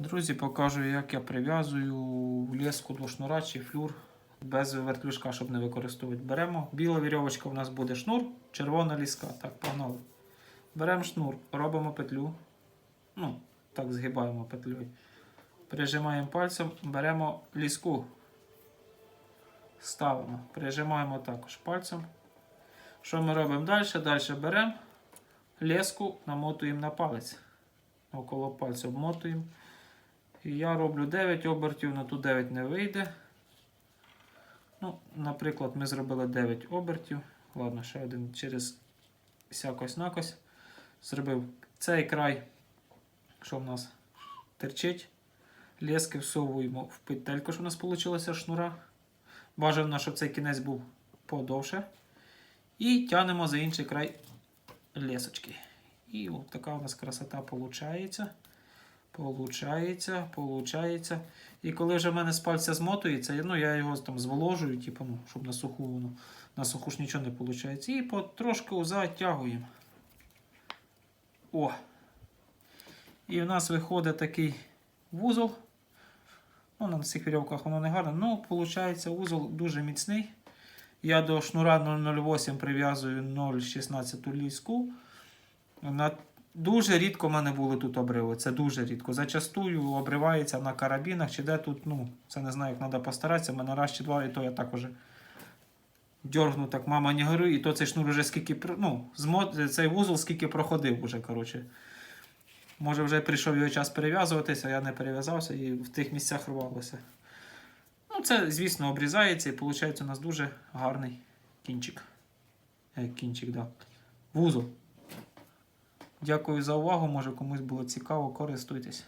Друзі, покажу, як я прив'язую леску до шнура чи флюр без вертлюжка, щоб не використовувати. Беремо біла вірьовочка, у нас буде шнур, червона ліска. Так, погнали. Беремо шнур, робимо петлю. Ну, так, згибаємо петлею. Прижимаємо пальцем, беремо ліску. Ставимо, прижимаємо також пальцем. Що ми робимо далі? Далі беремо леску, намотуємо на палець. Около пальця обмотуємо. І я роблю 9 обертів, на ту 9 не вийде. Ну, Наприклад, ми зробили 9 обертів. Ладно, ще один через сякось накось. Зробив цей край, що в нас терчить. Лески всовуємо в петельку, що в нас вийшло шнура. Бажано, щоб цей кінець був подовше. І тянемо за інший край лесочки. І от така у нас красота виходить. Получається, получається. І коли вже в мене з пальця змотується, ну, я його там зволожую, типу, ну, щоб на суху, воно, на суху ж нічого не виходить. І потрошки затягуємо. О! І в нас виходить такий вузол. Ну, на цих вірьовках воно не гарно. Ну, виходить, вузол дуже міцний. Я до шнура 008 прив'язую 0,16 ліску. На Дуже рідко в мене були тут обриви. Це дуже рідко. Зачастую обривається на карабінах чи де тут, ну, це не знаю, як треба постаратися. Мене раз чи два, і то я так уже дьоргну, так мама не гори, і то цей шнур вже скільки, ну, цей вузол скільки проходив уже, коротше. Може вже прийшов його час перев'язуватися, а я не перев'язався і в тих місцях рвалося. Ну, це, звісно, обрізається і виходить у нас дуже гарний кінчик. Е, кінчик, да. Вузол. Дякую за увагу. Може комусь було цікаво, користуйтесь.